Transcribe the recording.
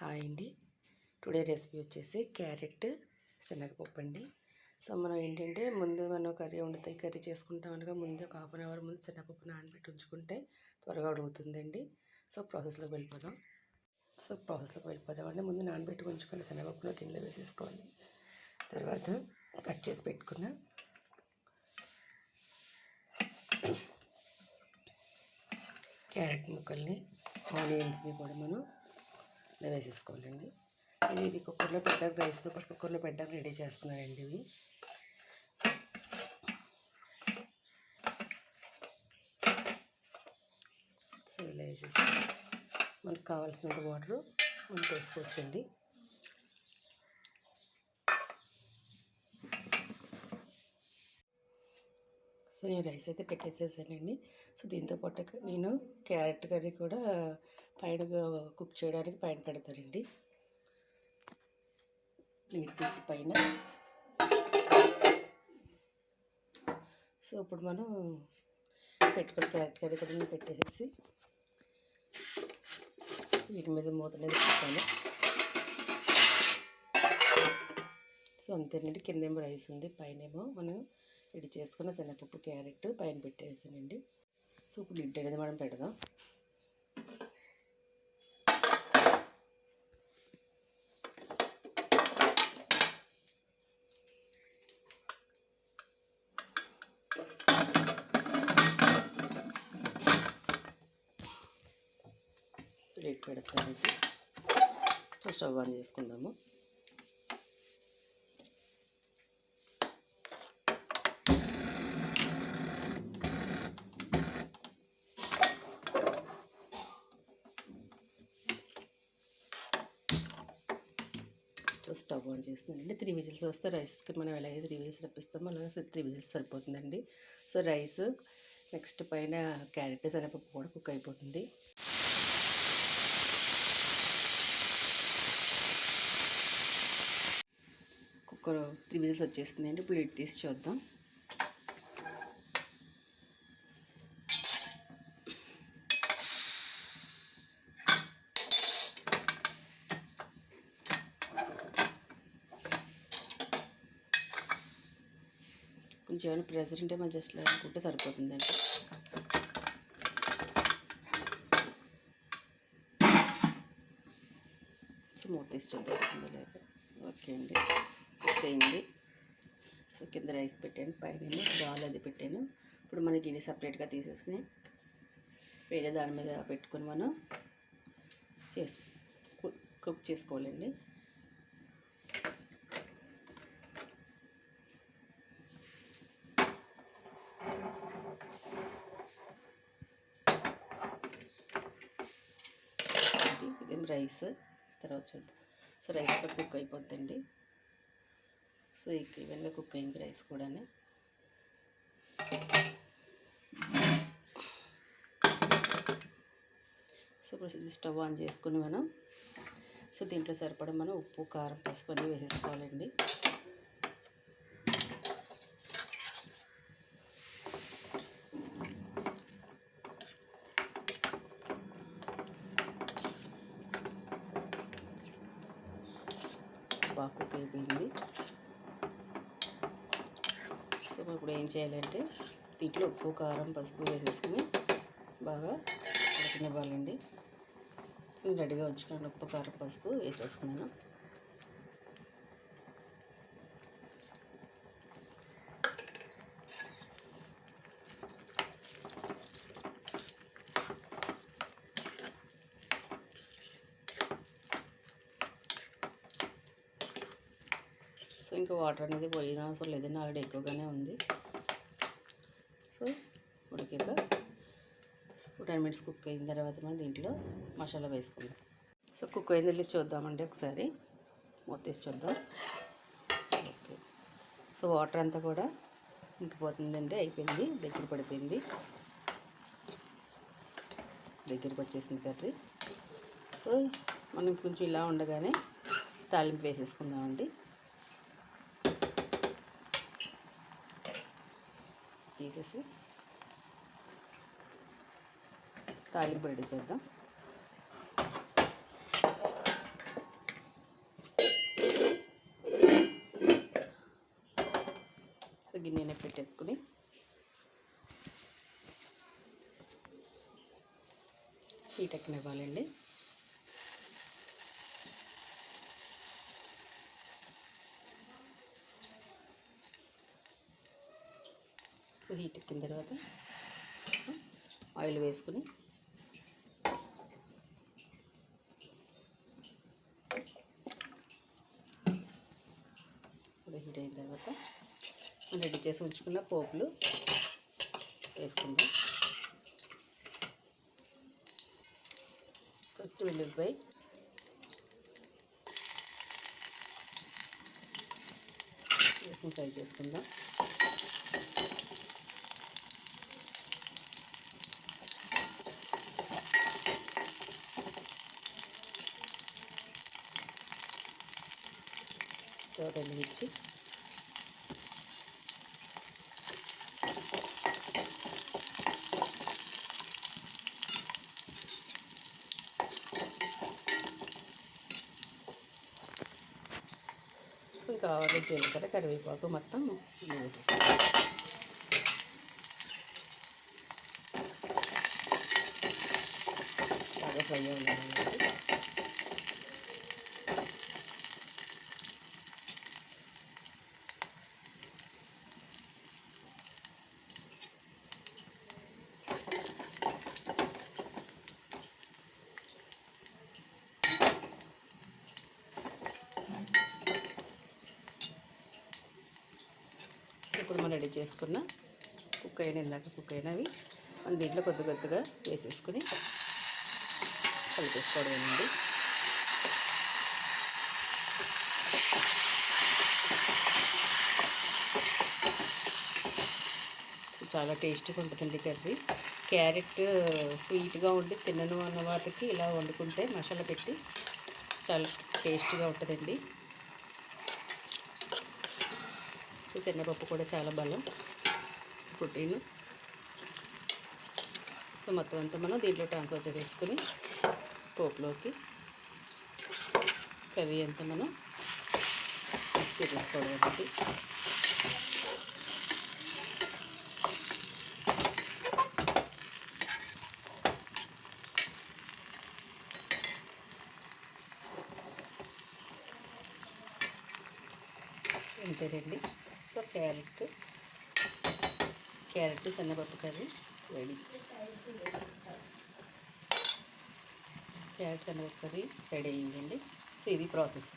Hi అండి. Today recipe వచ్చేసి carrot శనగపప్పు అండి సో మనం ఏంటంటే ముందు మనం కర్రీ వండుతాయి కర్రీ చేసుకుంటాం అనగా ముందు ఒక హాఫ్ అన్ అవర్ ముందు శనగపప్పు నానబెట్టి ఉంచుకుంటే త్వరగా అడుగుతుందండి సో ప్రాసెస్లోకి వెళ్ళిపోదాం. సో ప్రాసెస్లోకి వెళ్ళిపోదామండి. ముందు నానబెట్టి ఉంచుకొని శనగపప్పులో గిన్నెలో వేసేసుకోవాలి. తర్వాత కట్ చేసి పెట్టుకున్న క్యారెట్ ముక్కల్ని ఆనియన్స్ని కూడా మనం ఇలా వేసేసుకోవాలండి. ఇది ఇది కుక్కర్లో పెట్టాక రైస్తో పాటు కుక్కర్లో పెట్టాక రెడీ చేస్తున్నానండి ఇవి. సో ఇలా వేసేస్తాం మనకు కావాల్సినంత వాటర్ మనం వేసుకోవచ్చండి సో నేను రైస్ అయితే పెట్టేసేసానండి. సో దీంతో పాటు నేను క్యారెట్ కర్రీ కూడా పైన కుక్ చేయడానికి పైన పెడతారండి ప్లేట్ తీసి పైన. సో ఇప్పుడు మనం పెట్టుకుని క్యారెట్ కర్రీ కూడా పెట్టేసేసి వీటి మీద మూత అనేది పెట్టాను. సో అంతేనండి. కిందేమో రైస్ ఉంది పైనేమో మనం రెడీ చేసుకున్న శనగపప్పు క్యారెట్ పైన పెట్టేసానండి. సో ఇప్పుడు లిడ్ అనేది మనం పెడదాం. పెడతానికి స్టవ్ ఆన్ చేసుకుందాము. స్టవ్ ఆన్ చేస్తుందండి త్రీ విజిల్స్ వస్తే రైస్కి మనం ఎలాగైతే త్రీ విజిల్స్ రప్పిస్తామో అలాగే త్రీ విజిల్స్ సరిపోతుందండి. సో రైస్ నెక్స్ట్ పైన క్యారెట్ శనగపప్పు కూడా కుక్ అయిపోతుంది. త్రీ త్రీ విజిల్స్ అండి ఇప్పుడు లిడ్ తీసి చూద్దాం. కొంచెం ఏమైనా ప్రెషర్ ఉంటే మనం జస్ట్ అనుకుంటే సరిపోతుందండి. మూత తీసి చూద్దాం. లేదు ఓకే అండి. కుక్ సో కింద రైస్ పెట్టాను పైన దాల్ అది పెట్టాను. ఇప్పుడు మనకి ఇది సపరేట్గా తీసేసుకుని వేరే దాని మీద పెట్టుకొని మనం చేసు కుక్ చేసుకోవాలండి. ఇదేం రైస్ తర్వాత చూద్దాం. సో రైస్ కూడా కుక్ అయిపోద్దండి సో ఇక వెళ్ళ కుక్ అయింది రైస్ కూడా సో ఇప్పుడు ఇది స్టవ్ ఆన్ చేసుకుని మనం సో దీంట్లో సరిపడా మనం ఉప్పు కారం పసుపు అన్నీ వేసేసుకోవాలండి. బాగా కుక్ అయిపోయింది. సో ఇప్పుడు ఏం చేయాలంటే దీంట్లో ఉప్పు కారం పసుపు వేసుకుని బాగా ఉడకనివ్వాలండి రెడీగా ఉంచుకున్నాను. ఉప్పు కారం పసుపు వేసేస్తున్నాను. సో ఇంకా వాటర్ అనేది పోయిన అవసరం లేదండి ఆల్రెడీ ఎక్కువగానే ఉంది. సో ఉడికాక టెన్ మినిట్స్ కుక్ అయిన తర్వాత మనం దీంట్లో మసాలా వేసుకుందాం. సో కుక్ అయింది వెళ్ళి చూద్దామండి ఒకసారి. మూతేసి చూద్దాం. ఓకే. సో వాటర్ అంతా కూడా ఇంకిపోతుందండి అయిపోయింది దగ్గర పడిపోయింది. దగ్గరికి వచ్చేసింది కర్రీ. సో మనం కొంచెం ఇలా ఉండగానే తాలింపు వేసేసుకుందామండి. తీసేసి తాలింపు రెడీ చేద్దాం. సో గిన్నెనే పెట్టేసుకుని హీట్ ఎక్కనివ్వాలండి. హీట్ ఎక్కిన తర్వాత ఆయిల్ వేసుకుని ఇప్పుడు హీట్ అయిన తర్వాత రెడీ చేసి ఉంచుకున్న పోపులు వేసుకుందాం. ఫస్ట్ వెల్లుల్లిపాయ. వేసుకుని ఫ్రై చేసుకుందాం. చూడండి మిర్చి ఇంకా ఆవాలు జీలకర్ర కరివేపాకు మొత్తం బాగా ఫ్రై అవ్వాలి ఇప్పుడు మనం రెడీ చేసుకున్న కుక్ అయిన ఇందాక కుక్ అయినవి మనం దీంట్లో కొద్ది కొద్దిగా వేసేసుకుని కలిపేసుకోవడమేనండి చాలా టేస్టీగా ఉంటుందండి కర్రీ. క్యారెట్ స్వీట్గా ఉండి తినను అన్న వాటికి ఇలా వండుకుంటే మసాలా పెట్టి చాలా టేస్టీగా ఉంటుందండి సో శనగపప్పు కూడా చాలా బలం ప్రోటీన్ సో మొత్తం అంతా మనం దీంట్లో ట్రాన్స్ఫర్ చేసుకుని పోపులోకి కర్రీ అంతా మనం మిక్స్ చేసేసుకోవడం ఒకటి అంతేనండి సో క్యారెట్ క్యారెట్ శనగపప్పు కర్రీ రెడీ క్యారెట్ శనగపప్పు కర్రీ రెడీ అయ్యిందండి సో ఇది ప్రాసెస్